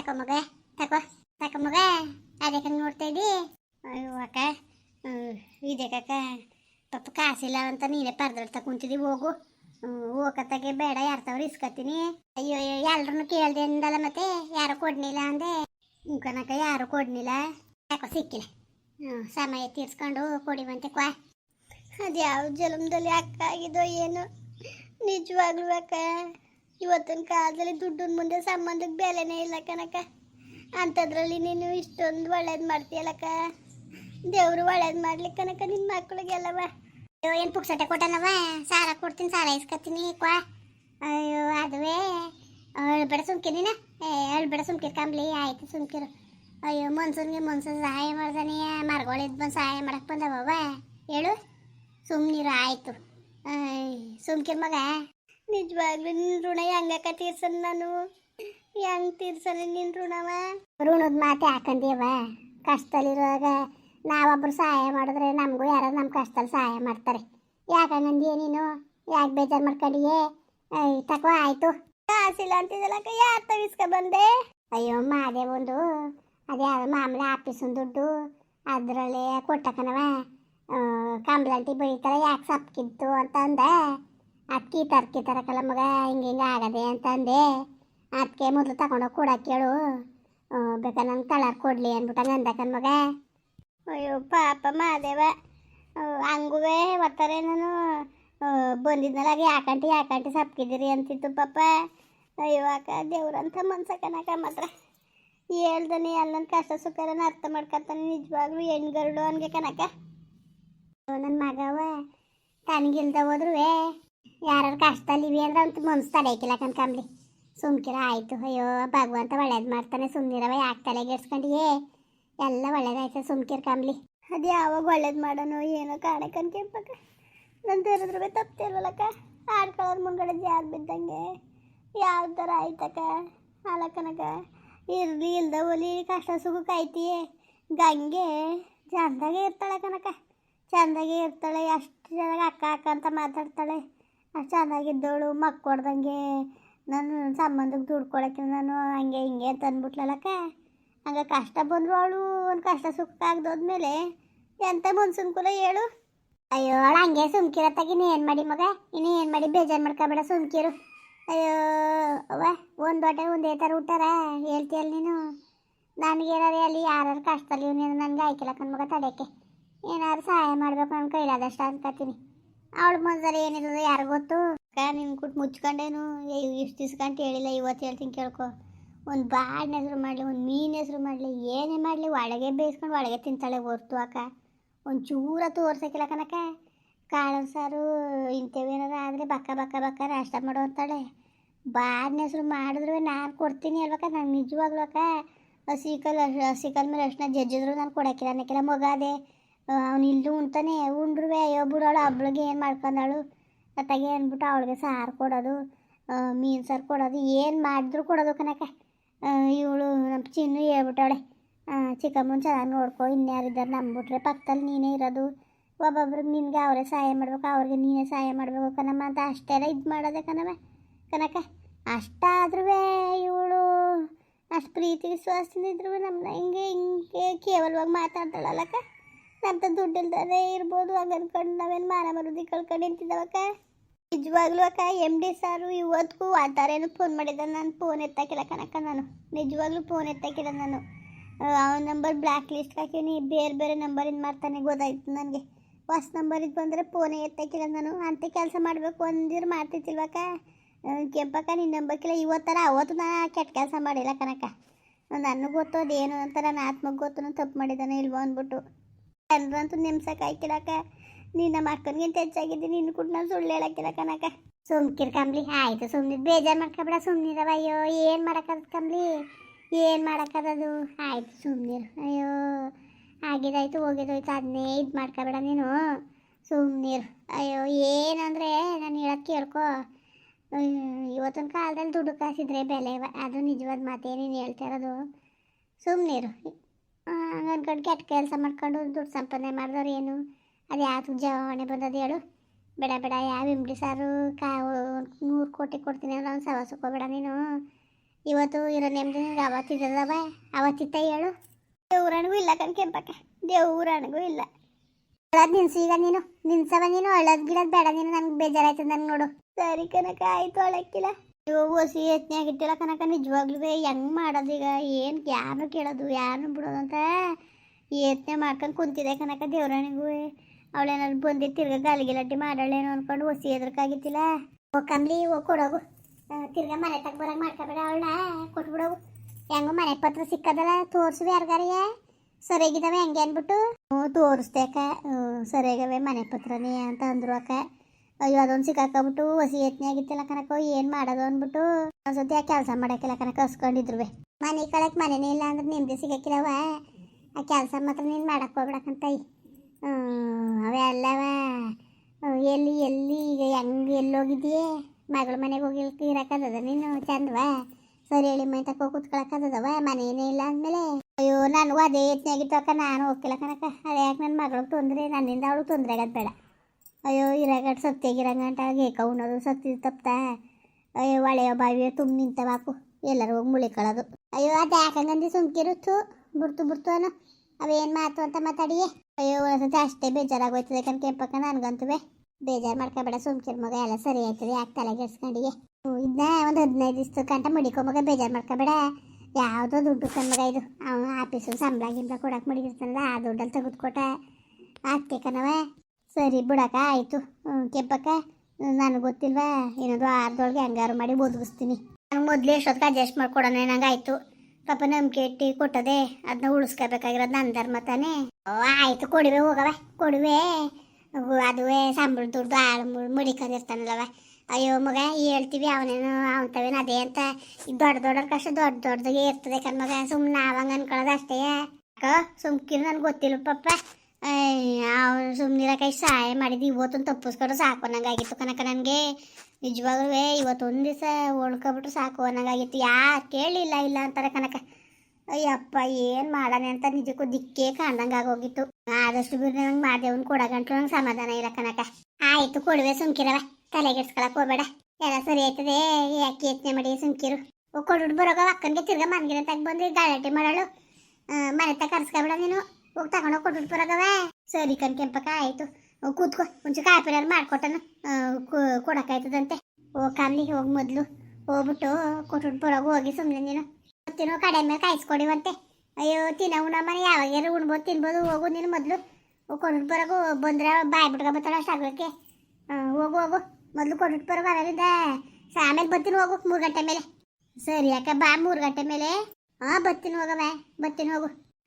ತಕೊ ಮಗ. ತಕೋ ತಕೊ ಮಗ. ಅದಕ್ಕೆ ಇದ್ದಿ? ಅಯ್ಯೋ ಅಕ್ಕ ಇದೆ ಕಾಕ ಪಾಪ ಕಾಸಿಲ್ಲ ಅಂತ ನೀನೇ ಪರ್ದಾಡ್ತಾ ಕುಂತಿದ್ದಿ, ಹೋಗು. ಹೋಗತ್ತಾಗೆ ಬೇಡ ಯಾರ ತವ್ರು ಇಸ್ಕತ್ತೀನಿ. ಅಯ್ಯೋ ಎಲ್ಲರನ್ನು ಕೇಳ್ದೆ ಅಂದಲ್ಲ ಮತ್ತೆ? ಯಾರು ಕೊಡ್ನಿಲ್ಲ ಅಂದೆ? ಇಂಕನಕ ಯಾರು ಕೊಡ್ನಿಲ್ಲ? ಯಾಕೋ ಸಿಕ್ಕಿಲ್ಲ. ಹ್ಞೂ ಸಮಯ ತೀರ್ಸ್ಕೊಂಡು ಕೊಡಿವಂತೆ ಕ್ವಾ. ಅದು ಯಾವ ಜಲಮದಲ್ಲಿ ಅಕ್ಕ ಆಗಿದೋ ಏನು. ನಿಜವಾಗ್ಲೂ ಇವತ್ತಿನ ಕಾಲದಲ್ಲಿ ದುಡ್ಡಿನ ಮುಂದೆ ಸಂಬಂಧಕ್ಕೆ ಬೆಲೆನೇ ಇಲ್ಲ ಕನಕ ಅಂಥದ್ರಲ್ಲಿ ನೀನು ಇಷ್ಟೊಂದು ಒಳ್ಳೇದು ಮಾಡ್ತೀಯಲ್ಲಕ್ಕ ದೇವರು ಒಳ್ಳೇದು ಮಾಡ್ಲಿ ಕನಕ ನಿನ್ನ ಮಕ್ಕಳಿಗೆಲ್ಲವ ಅಯ್ಯೋ, ಏನು ಪುಕ್ಸಟ್ಟೆ ಕೊಟ್ಟನವ? ಸಾಲ ಕೊಡ್ತೀನಿ, ಸಾಲ ಇಸ್ಕೊತೀನಿ, ಕ್ವಾ. ಅಯ್ಯೋ, ಅದುವೇ. ಅಳ್ಬೇಡ ನೀನ. ಏ, ಅಳ್ಬೇಡ ಸುಮ್ಕಿರ್ ಕಂಬ್ಲಿ ಆಯ್ತು ಸುಮ್ಕಿರು. ಅಯ್ಯೋ, ಮನ್ಸೂನ್ಗೆ ಮನ್ಸೂನ್ ಸಹಾಯ ಮಾಡ್ದಾನೆ. ಮರ್ಗಳಿದ್ ಬಂದು ಸಹಾಯ ಮಾಡಕ್ಕೆ ಬಂದವ ಹೇಳು? ಸುಮ್ಮನಿರು ಆಯ್ತು. ಸುಮ್ಕಿರ್ ಮಗ. ನಿಜವಾಗ್ಲೂ ನಿನ್ನ ಋಣ ಹೆಂಗಕ್ಕ ತೀರ್ಸನ್ ನಾನು? ಹೆಂಗ್ ತೀರ್ಸಲ್ಲ ನಿನ್ನ ಋಣವ? ಋಣದ ಮಾತೆ ಹಾಕಂದೇವ. ಕಷ್ಟದಲ್ಲಿರುವಾಗ ನಾವೊಬ್ರು ಸಹಾಯ ಮಾಡಿದ್ರೆ ನಮಗೂ ಯಾರೋ ನಮ್ಮ ಕಷ್ಟದಲ್ಲಿ ಸಹಾಯ ಮಾಡ್ತಾರೆ. ಯಾಕಂಗಂದಿಯ ನೀನು? ಯಾಕೆ ಬೇಜಾರು ಮಾಡ್ಕೊಂಡಿಯೇ? ತಕೋ, ಆಯ್ತು. ಕಾಸಿಲ್ಲ ಅಂತಿದ್ದಲ್ಲಕ್ಕ ಯಾರು ತಗಿಸ್ಕೊ ಬಂದೆ ಅಯ್ಯೋ ಮಾದೇ ಒಂದು ಅದೇ ಅದು ಮಾಮೂಲಿ ಆಫೀಸಿನ ದುಡ್ಡು, ಅದರಲ್ಲೇ ಕೊಟ್ಟಕನವ. ಕಂಬ್ಲಂಟಿ ಬೆಳಿತಾರೆ ಯಾಕೆ ಸಪ್ಕಿತ್ತು ಅಂತ ಅಂದೆ. ಅದಕ್ಕೆ ತರ್ಕಿ ತರಕಲ್ಲ ಮಗ, ಹಿಂಗೆ ಹಿಂಗೆ ಆಗದೆ ಅಂತಂದೆ. ಅದಕ್ಕೆ ಮೊದಲು ತಗೊಂಡೋಗಿ ಕೊಡಕ್ಕೆ ಕೇಳು. ಬೇಕಾ ನಂಗೆ ತಳಾರ್ ಕೊಡಲಿ ಅಂದ್ಬಿಟ್ಟು ಅಂದಕನ್ ಮಗ. ಅಯ್ಯೋ, ಪಾಪ ಮಾದೇವ ಹಂಗುವೆ ಒತ್ತಾರೆ ನಾನು ಬಂದಿದ್ನಲ್ಲ ಯಾಕಂಟಿ ಯಾಕಂಟಿ ಸಪ್ಕಿದ್ದೀರಿ ಅಂತಿತ್ತು ಪಾಪ. ಅಯ್ಯೋ, ಅಕ್ಕ, ದೇವ್ರಂತ ಮನ್ಸಕ್ಕನಕ ಮಾತ್ರ. ಹೇಳ್ದನಿ ಎಲ್ಲ ಕಷ್ಟ ಸುಖರನ್ನ ಅರ್ಥ ಮಾಡ್ಕೊತಾನೆ ನಿಜವಾಗ್ಲೂ ಹೆಣ್ಗರುಡು ಅನ್ಗೆ ಕನಕ ನನ್ನ ಮಗವ, ತನಗಿಲ್ದ ಹೋದ್ರು ಯಾರು ಕಷ್ಟದಲ್ಲಿ ಇವೆ ಅಂದ್ರೆ ಅಂತ ಮನ್ಸು ತಡೆಯಕ್ಕಿಲ್ಲ ಕನ್ಕಂಬ್ಲಿ ಸುಮ್ಕಿರ ಆಯಿತು. ಅಯ್ಯೋ, ಭಗವಂತ ಒಳ್ಳೇದು ಮಾಡ್ತಾನೆ. ಸುಮ್ಮನಿರವ ಯಾಕೆ ತಲೆಗೆಡ್ಸ್ಕೊಂಡಿಯೇ ಎಲ್ಲ ಒಳ್ಳೇದಾಯ್ತು ಸುಮ್ಕಿರ್ ಕಂಬ್ಲಿ ಅದು ಯಾವಾಗ ಒಳ್ಳೇದು ಮಾಡೋಣ ಏನೋ ಕಾಣಕನ್ ಕೇಳ್ಬೇಕ ನನ್ನ ತೆರೆದ್ರು ತಪ್ತಿಲ್ವಲ್ಲಕ್ಕ ಆಡ್ಕೊಳ್ಳೋದು ಮುಂದ್ಗಡೆ ಜಾರ್ ಬಿದ್ದಂಗೆ? ಯಾವ ಥರ ಆಯ್ತಕ್ಕ? ಅಲಕ್ಕನಕ ಇರಲಿ ಇಲ್ದ ಒಲಿ, ಕಷ್ಟ ಸುಖಕ್ಕೆ ಐತಿ ಗಂಗೆ ಚಂದಾಗೆ ಇರ್ತಾಳೆ ಕನಕ ಚಂದಾಗೆ ಇರ್ತಾಳೆ. ಅಷ್ಟು ಚೆನ್ನಾಗಿ ಅಕ್ಕ ಅಕ್ಕ ಅಂತ ಮಾತಾಡ್ತಾಳೆ. ಚೆನ್ನಾಗಿದ್ದವಳು ಮಕ್ಕೊಡ್ದಂಗೆ ನಾನು ಸಂಬಂಧಕ್ಕೆ ದುಡ್ಡು ನಾನು ಹಂಗೆ ಹಿಂಗೆ ಅಂತ ಅಂದ್ಬಿಟ್ಲಲ್ಲಕ್ಕ ಹಂಗೆ ಕಷ್ಟ ಬಂದರು ಅವಳು, ಒಂದು ಕಷ್ಟ ಸುಖ ಆಗ್ದೋದ್ಮೇಲೆ ಎಂತ ಮನ್ಸನ್ ಕುಲ ಹೇಳು. ಅಯ್ಯೋ, ಅವಳು ಹಂಗೆ ಸುಮ್ಕಿರತ್ತಾಗ ಇನ್ನು ಏನು ಮಾಡಿ ಮಗ? ಇನ್ನು ಏನು ಮಾಡಿ ಬೇಜಾರು ಮಾಡ್ಕೊಬೇಡ ಸುಮ್ಕಿರು. ಅಯ್ಯೋ, ಅವ್ವ, ಒಂದು ಬಟ್ಟೆ ಒಂದೇ ಥರ ಊಟಾರ ಹೇಳ್ತೀಯಲ್ಲ ನೀನು? ನನಗೇನಾರು ಅಲ್ಲಿ ಯಾರು ಕಷ್ಟದಲ್ಲಿ ನೀನು ನನಗೆ ಆಯ್ಕಿಲ್ಲ ಮಗ ತಡೆಯೋಕ್ಕೆ ಏನಾದ್ರು ಸಹಾಯ ಮಾಡಬೇಕು ನನ್ನ ಕೈಲಾದಷ್ಟು ಅನ್ಕೋತೀನಿ. ಅವಳ ಮನ್ಸಲ್ಲಿ ಏನಿರೋದು ಯಾರು ಗೊತ್ತು? ನಿನ್ನ ಕುಟ್ ಮುಚ್ಕೊಂಡೇನು? ಇಷ್ಟು ದಿವ್ಸಕಂತ ಹೇಳಿಲ್ಲ, ಇವತ್ತು ಹೇಳ್ತೀನಿ ಕೇಳ್ಕೊ. ಒಂದು ಬಾಡಿನ ಹೆಸರು ಮಾಡಲಿ, ಒಂದು ಮೀನು ಹೆಸರು ಮಾಡಲಿ, ಏನೇ ಮಾಡಲಿ, ಒಳಗೆ ಬೇಯಿಸ್ಕೊಂಡು ಒಳಗೆ ತಿಂತಾಳೆ ಹೊರ್ತು ಅಕ್ಕ. ಒಂದು ಚೂರ ತೋರ್ಸಕ್ಕಿಲ್ಲ ಕನಕ ಕಾಳು ಸಾರು ಇಂಥವೇನಾರು ಆದರೆ ಬಕ್ಕ ಬಕ್ಕ ಬಕ್ಕ ನಾಷ್ಟ ಮಾಡೋ ಅಂತಾಳೆ. ಬಾಡಿನ ಹೆಸರು ಮಾಡಿದ್ರು ನಾನು ಕೊಡ್ತೀನಿ ಅಲ್ವಕ್ಕ, ನಾನು ನಿಜವಾಗ್ಲು ಅಕ್ಕ. ಹಸಿ ಕಲ್ ಹಸಿ ಕಲ್ ಮೇಲೆ ಅಷ್ಟು ಜಜ್ಜಿದ್ರು ನಾನು ಕೊಡೋಕ್ಕಿಲ್ಲ, ಅನ್ನಕ್ಕಿಲ್ಲ ಮಗ ಅವ್ನು ಇಲ್ಲೂ ಉಣ್ತಾನೆ ಉಂಡ್ರು ಅಯ್ಯೋ ಬಿಡೋಳು ಹಬ್ಳಿಗೆ ಏನು ಮಾಡ್ಕೊಂಡಾಳು? ಅತ್ತಾಗೆ ಅಂದ್ಬಿಟ್ಟು ಅವಳಿಗೆ ಸಾರು ಕೊಡೋದು ಮೀನು ಸಾರು ಕೊಡೋದು, ಏನು ಮಾಡಿದ್ರು ಕೊಡೋದು ಕನಕ ಇವಳು ನಮ್ಮ ಚಿನ್ನು ಹೇಳ್ಬಿಟ್ಟವಳೆ ಚಿಕ್ಕಮ್ಮನ ಚೆನ್ನಾಗಿ ನೋಡ್ಕೊ ಇನ್ಯಾರಿದ್ದಾರೆ ನಂಬಿಟ್ರೆ ಪಕ್ಕದಲ್ಲಿ ನೀನೇ ಇರೋದು. ಒಬ್ಬೊಬ್ರಿಗೆ ನಿನಗೆ ಅವರೇ ಸಹಾಯ ಮಾಡ್ಬೇಕು, ಅವ್ರಿಗೆ ನೀನೇ ಸಹಾಯ ಮಾಡಬೇಕು ಕಣಮ್ಮ ಅಂತ ಅಷ್ಟೆಲ್ಲ ಇದು ಮಾಡೋದೆ ಕಣವ ಕನಕ ಅಷ್ಟಾದ್ರೂ ಇವಳು ಅಷ್ಟು ಪ್ರೀತಿ ವಿಶ್ವಾಸದಿಂದ ಇದ್ರು ನಮ್ಮನ್ನ ಹಿಂಗೆ ಹಿಂಗೆ ಕೇವಲವಾಗಿ ಮಾತಾಡ್ತಾಳಲ್ಲಕ್ಕ. ನಮ್ಮ ದುಡ್ಡು ಇಲ್ದೇ ಇರ್ಬೋದು, ಹಂಗೆ ಅನ್ಕೊಂಡು ನಾವೇನು ಮಾನ ಮರುದಿ ಕಳ್ಕೊಂಡು ನಿಂತಿದ್ದಾವಕ್ಕ? ನಿಜವಾಗ್ಲೂ ಅಕ್ಕ ಎಂ ಡಿ ಸಾರು ಇವತ್ತಿಗೂ ಆತಾರೇನು ಫೋನ್ ಮಾಡಿದ್ದ. ನಾನು ಫೋನ್ ಎತ್ತಾಕಿಲ್ಲ ಕಣಕ್ಕ ನಾನು. ನಿಜವಾಗ್ಲೂ ಫೋನ್ ಎತ್ತಾಕಿಲ್ಲ ನಾನು. ಅವನ ನಂಬರ್ ಬ್ಲ್ಯಾಕ್ ಲಿಸ್ಟ್ ಹಾಕೀನಿ ಬೇರೆ ಬೇರೆ ನಂಬರಿಂದ ಮಾಡ್ತಾನೆ ಗೊತ್ತಾಯ್ತು ನನಗೆ. ಹೊಸ ನಂಬರಿಗೆ ಬಂದರೆ ಫೋನೇ ಎತ್ತಾಕಿಲ್ಲ ನಾನು. ಅಂತ ಕೆಲಸ ಮಾಡಬೇಕು ಅಂದಿರು ಮಾಡ್ತಿತ್ತಿಲ್ವಕ್ಕ ಕೆಂಪಕ್ಕ ನಿನ್ನ ನಂಬಕ್ಕಿಲ್ಲ ಇವತ್ತರ ಅವತ್ತು ನಾನು ಕೆಟ್ಟ ಕೆಲಸ ಮಾಡಿಲ್ಲ ಕನಕ ನನಗೆ ಗೊತ್ತು ಅದೇನು ಅಂತ ನಾನು ಆತ್ಮಕ್ಕೆ ಗೊತ್ತು ತಪ್ಪು ಮಾಡಿದ್ದಾನೆ ಇಲ್ವೋ ಅಂದ್ಬಿಟ್ಟು. ಎಲ್ಲರಂತೂ ನೆಮ್ಸಕ್ಕೆ ಆಯ್ಕಿಲ್ಲಕ್ಕ ನೀನು ನಮ್ಮ ಅಕ್ಕನಿಗಿಂತ ಹೆಚ್ಚಾಗಿದ್ದೀನಿ ನಿನ್ನ ಕೂಡ ನಾನು ಸುಳ್ಳು ಹೇಳಕ್ಕಿಲ್ಲ ಕನಕ ಸುಮ್ಕಿರ್ ಕಂಬ್ಲಿ ಆಯ್ತು ಸುಮ್ಮನೆ ಬೇಜಾರು ಮಾಡ್ಕೊಬೇಡ ಸುಮ್ಮನಿರವ ಅಯ್ಯೋ, ಏನು ಮಾಡೋಕ್ಕದ ಕಂಬ್ಲಿ ಏನು ಮಾಡೋಕ್ಕದದು ಆಯ್ತು ಸುಮ್ಮನಿರು ಅಯ್ಯೋ, ಆಗಿದಾಯ್ತು, ಹೋಗಿದೋಯ್ತು ಅದನ್ನೇ ಇದು ಮಾಡ್ಕೊಬೇಡ ನೀನು. ಸುಮ್ಮನಿರು ಅಯ್ಯೋ, ಏನಂದರೆ ನಾನು ಹೇಳೋದು ಕೇಳ್ಕೊ. ಇವತ್ತಿನ ಕಾಲದಲ್ಲಿ ದುಡ್ಡು ಕಾಸಿದ್ರೆ ಬೆಲೆ. ಅದು ನಿಜವಾದ ಮಾತೇ ನೀನು ಹೇಳ್ತಾ ಇರೋದು. ಸುಮ್ಮನಿರು ಹಂಗೆ ಅನ್ಕೊಂಡು ಕೆಟ್ಟ ಕೆಲಸ ಮಾಡ್ಕೊಂಡು ದುಡ್ಡು ಸಂಪಾದನೆ ಮಾಡಿದವ್ರು ಏನು? ಅದು ಯಾವ್ದು ಜವಾಣೆ ಬಂದದ್ದು ಹೇಳು. ಬೇಡ ಬೇಡ, ಯಾವ ಇಮ್ಡಿ ಸಾರು ಕಾವು ನೂರು ಕೋಟಿ ಕೊಡ್ತೀನಿ ಅಂದ್ರೆ ಅವ್ನು ಸವಾಸಕ್ಕೋಬೇಡ ನೀನು. ಇವತ್ತು ಇರೋ ನೆಮ್ಮದಿ ನಿನಗೆ ಅವತ್ತಿದ್ದದವ ಅವತ್ತಿತ್ತ ಹೇಳು. ದೇವ್ರಣಿಗೂ ಇಲ್ಲ ಕಣ್ ಕೆಂಪಕ್ಕ. ದೇವ್ರಣಿಗೂ ಇಲ್ಲ. ಅಳದ್ ನಿನ್ಸು ಈಗ ನೀನು. ನಿನ್ಸವ ನೀನು. ಅಳದ್ ಗಿಡದ್ ಬೇಡ ನೀನು. ನನ್ಗೆ ಬೇಜಾರಾಯ್ತದ ನನ್ಗೆ ನೋಡು. ಸರಿ ಕನಕ ಆಯ್ತು ಅಳಕ್ಕಿಲ್ಲ ಇವಾಗ ಹೊಸಿ ಯತ್ನಾಗ ಇಟ್ಟಿಲ್ಲ ಕನಕ ನಿಜವಾಗ್ಲೂ ಹೆಂಗ್ ಈಗ? ಏನು ಯಾರನ್ನು ಕೇಳೋದು ಯಾರನ್ನು ಬಿಡೋದು ಅಂತ ಯತ್ನೆ ಮಾಡ್ಕೊಂಡು ಕುಂತಿದೆ ಕನಕ ದೇವ್ರಾಣಿಗೂ. ಅವಳೇನಾದ್ರು ಬಂದಿ ತಿರ್ಗ ಗಲಗಿಲಟ್ಟಿ ಮಾಡಾಳೇನೋ ಅನ್ಕೊಂಡು ಹೊಸಿ ಎದ್ರಕ್ಕಾಗಿತ್ತಿಲ್ಲ ಓ ಕಮ್ಲಿ ಓ ಕೊಡೋಗು. ತಿರ್ಗ ಮನೆ ತಗ ಬರಂಗ್ ಮಾಡ್ಕೊಬೇಡ ಅವಳನ್ನ, ಕೊಟ್ಬಿಡೋಗು. ಹೆಂಗೋ ಮನೆ ಪತ್ರ ಸಿಕ್ಕದಲ್ಲ ತೋರಿಸು ಯಾರಿಗಾರಿಗೆ? ಸರಿಯಾಗಿದ್ದಾವೆ ಹೆಂಗೆ ಅಂದ್ಬಿಟ್ಟು. ಹ್ಞೂ, ತೋರಿಸ್ದೆ ಅಕ್ಕ. ಸರಿಯಾಗವೆ ಮನೆ ಪತ್ರನೇ ಅಂತ ಅಂದ್ರು ಅಕ್ಕ. ಅಯ್ಯೋ, ಅದೊಂದು ಸಿಕ್ಕಾಕೊಂಬಿಟ್ಟು ಹೊಸಿ ಯತ್ನೆ ಆಗಿತ್ತಿಲ್ಲ ಕನಕ ಏನು ಮಾಡೋದು ಅಂದ್ಬಿಟ್ಟು ಒಂದ್ಸತಿ ಆ ಕೆಲಸ ಮಾಡೋಕ್ಕಿಲ್ಲ ಕನಕ ಹಸ್ಕೊಂಡಿದ್ರು ಮನೆ ಕಳಕ್ ಮನೆನೇ ಇಲ್ಲ ಅಂದ್ರೆ ನಿಮ್ದೆ ಸಿಗಕ್ಕಿಲ್ಲವ ಆ ಕೆಲಸ ಮಾತ್ರ ನೀನು ಮಾಡಕ್ಕೆ ಹೋಗ್ಬಿಡಕ್ಕಂತ ಅವೇ ಅಲ್ಲವ. ಎಲ್ಲಿ ಎಲ್ಲಿ ಈಗ ಹೆಂಗೆ ಎಲ್ಲಿ ಹೋಗಿದ್ದೀಯೇ ಮಗಳ ಮನೆಗೆ ಹೋಗಿ ಇರಕ್ಕದ ನೀನು, ಚಂದವಾ? ಸರಿ ಹೇಳಿ ಮೈ ತಕ್ಕ ಕೂತ್ಕೊಳಕ್ಕದವ ಮನೇನೇ ಇಲ್ಲ ಅಂದ್ಮೇಲೆ? ಅಯ್ಯೋ, ನನಗೂ ಅದೇ ಯತ್ನಾಗಿತ್ತು ನಾನು ಹೋಗ್ಕಿಲ್ಲ ಕನಕ ಅದೇ ಯಾಕೆ ನನ್ನ ಮಗಳಿಗೆ ತೊಂದರೆ, ನನ್ನಿಂದ ಅವಳು ತೊಂದರೆ ಆಗೋದು ಬೇಡ. ಅಯ್ಯೋ ಇರಾಗಟ್ ಸತ್ಯಾಗಿರಂಗಂಟ ಏಕ ಉಣ್ಣೋದು ಸತ್ತಿದ ತಪ್ತಾ. ಅಯ್ಯೋ ಒಳೆಯೋ ಬಾವಿಯೋ ತುಂಬ ನಿಂತವಾಕು ಎಲ್ಲರೂ ಹೋಗಿ ಮುಳಿಕೊಳ್ಳೋದು ಅಯ್ಯೋ, ಅದು ಯಾಕಂಗಂದು ಸುಮ್ಕಿರುತ್ತು ಬುಡ್ತು ಬುರ್ತು ಅನ್ನೋ ಅವೇನು ಮಾತು ಅಂತ ಮಾತಾಡಿಯೇ? ಅಯ್ಯೋ ಒಂದ್ಸತಿ ಅಷ್ಟೇ ಬೇಜಾರಾಗೋಯ್ತದೆ ಕಣ್ ಕೆಂಪಕ್ಕ ನನಗಂತುವೆ ಬೇಜಾರು ಮಾಡ್ಕೊಬೇಡ ಸುಮ್ಕಿರ್ ಮಗ, ಎಲ್ಲ ಸರಿ ಆಯ್ತದೆ, ಯಾಕೆ ತಲೆಗೆಡ್ಸ್ಕೊಂಡಿಗೆ ಇದನ್ನ ಒಂದು ಹದಿನೈದು ದಿವಸದ ಕಂಟ ಮಡಿಕೊ ಮಗ, ಬೇಜಾರು ಮಾಡ್ಕೊಬೇಡ. ಯಾವುದೋ ದುಡ್ಡು ಕಣ್ಮಗ ಇದು. ಅವನು ಆಫೀಸು ಸಂಬಳ ಗಿಂಬಳ ಕೊಡಕ್ಕೆ ಮಡಿಗಿರ್ತಾನಲ್ಲ, ಆ ದುಡ್ಡಲ್ಲಿ ತೆಗೆದುಕೊಟ್ಟ. ಅದಕ್ಕೆ ಕಣವ ಸರಿ, ಬಿಡಕ್ಕ, ಆಯಿತು. ಕೆಪ್ಪಕ್ಕ ನನಗೆ ಗೊತ್ತಿಲ್ವಾ? ಏನದು ಆರ್ದೊಳಗೆ ಹಂಗಾರು ಮಾಡಿ ಬದುಕಿಸ್ತೀನಿ ನನಗೆ ಮೊದಲೇ ಎಷ್ಟೊತ್ತಿಗೆ ಅಡ್ಜಸ್ಟ್ ಮಾಡ್ಕೊಡೋಣ, ನಂಗೆ ಆಯಿತು. ಪಾಪ ನಂಬಿಕೆ ಇಟ್ಟು ಕೊಟ್ಟದೆ ಅದನ್ನ ಉಳಿಸ್ಕೋಬೇಕಾಗಿರೋದು ನನ್ನ ಧರ್ಮ ತಾನೇ. ಓ, ಆಯಿತು, ಕೊಡುವೆ ಹೋಗವ ಕೊಡುವೆ. ಅದುವೆ ಅದುವೇ ಸಂಬಳ ದುಡ್ಡು ಆಳು ಮುಡಿಕೊಂಡಿರ್ತಾನಲ್ಲವ ಅಯ್ಯೋ, ಮಗ, ಹೇಳ್ತೀವಿ, ಅವನೇನು ಅವಂತವೇನು ಅದೇ ಅಂತ. ಈ ದೊಡ್ಡ ದೊಡ್ಡ ಕಷ್ಟ ದೊಡ್ಡ ದೊಡ್ಡದಾಗೆ ಇರ್ತದೆ ಕಣ್ಮಗ ಸುಮ್ಮನೆ ನಾವಂಗೆ ಅನ್ಕೊಳ್ಳೋದು ಅಷ್ಟೇ. ಅಕ್ಕ ಸುಮ್ಕಿರು, ನನಗೆ ಗೊತ್ತಿಲ್ಲ ಪಪ್ಪ ಅವನು ಸುಮ್ಮನಿರಕ್ಕೆ ಸಹಾಯ ಮಾಡಿದ್ದು ಇವತ್ತೊಂದು ತಪ್ಪಿಸ್ಕೊಂಡು ಸಾಕು ಅನ್ನಂಗಾಗಿತ್ತು ಕನಕ ನನಗೆ. ನಿಜವಾಗ್ಲೂ ಇವತ್ತೊಂದು ದಿವಸ ಉಳ್ಕೊಬಿಟ್ರು ಸಾಕು ಅನ್ನಂಗಾಗಿತ್ತು. ಯಾರು ಕೇಳಿಲ್ಲ, ಇಲ್ಲ ಅಂತಾರೆ ಕನಕ ಅಯ್ಯಪ್ಪ, ಏನು ಮಾಡೋಣ ಅಂತ ನಿಜಕ್ಕೂ ದಿಕ್ಕೇ ಕಾಣ್ದಂಗೆ ಆಗೋಗಿತ್ತು ಆದಷ್ಟು ಬಿರು ನಂಗೆ ಮಾದೇವನ್ ಕೊಡಗಂಟ್ಲು ನಂಗೆ ಸಮಾಧಾನ ಇಲ್ಲ ಕನಕ ಆಯಿತು ಕೊಡುವೆ ಸುಮ್ಕಿರವ, ತಲೆಗೆಡ್ಸ್ಕೊಳಕ್ ಹೋಗ್ಬೇಡ. ಎಲ್ಲ ಸರಿ ಆಯ್ತದೆ, ಯಾಕೆ ಯತ್ನೆ ಮಾಡಿ ಸುಮ್ಕಿರು. ಕೊಡ್ಬಿಟ್ಟು ಬರೋಗ ಅಕ್ಕನಿಗೆ ತಿರ್ಗಾ ತಗ ಬಂದು ಗಾಳಾಟಿ ಮಾಡಳು. ಮನೆ ತಗ ಕರ್ಸ್ಕೊಬೇಡ ನೀನು. ಹೋಗಿ ತಗೊಂಡೋಗಿ ಕೊಟ್ಬಿಟ್ಟು ಬರೋಗವ ಸರಿ ಕಣ್ ಕೆಂಪಕ ಆಯಿತು. ಹೋಗ್ ಕೂತ್ಕೋ. ಒಂಚೂರು ಕಾಪಿನಾರು ಮಾಡ್ಕೊಟ್ಟನು. ಕೊಡಕ್ಕಾಯ್ತದಂತೆ. ಓ ಕಾಮ್ಲಿ ಹೋಗಿ ಮೊದಲು. ಹೋಗ್ಬಿಟ್ಟು ಕೊಟ್ಬಿಟ್ಟು ಬರೋಗ ಹೋಗಿ ಸುಮ್ಮನೆ ನೀನು. ತಿನ್ನೋ ಕಡೆ ಮೇಲೆ ಕಾಯಿಸ್ಕೊಡಿವಂತೆ. ಅಯ್ಯೋ, ತಿನ್ನ ಉಣ ಮನೆ ಯಾವಾಗಾರು ಉಣ್ಬೋದು, ತಿನ್ಬೋದು, ಹೋಗು ನೀನು ಮೊದಲು. ಕೊಟ್ಬಿಟ್ಟು ಬರೋಗು ಬಂದ್ರೆ ಬಾಯ್ ಬಿಟ್ಕೊಬತ್ತಾಳ ಅಷ್ಟು ಆಗ್ಲಿಕ್ಕೆ. ಹೋಗು ಹೋಗು. ಮೊದಲು ಕೊಟ್ಬಿಟ್ಟು ಬರೋ ಬರೋದ್ರಿಂದ ಆಮೇಲೆ ಬರ್ತೀನಿ ಹೋಗು ಮೂರು ಗಂಟೆ ಮೇಲೆ. ಸರಿ ಅಕ್ಕ, ಬಾ ಮೂರು ಗಂಟೆ ಮೇಲೆ. ಹಾಂ, ಬರ್ತೀನಿ ಹೋಗವ ಬರ್ತೀನಿ ಹೋಗು.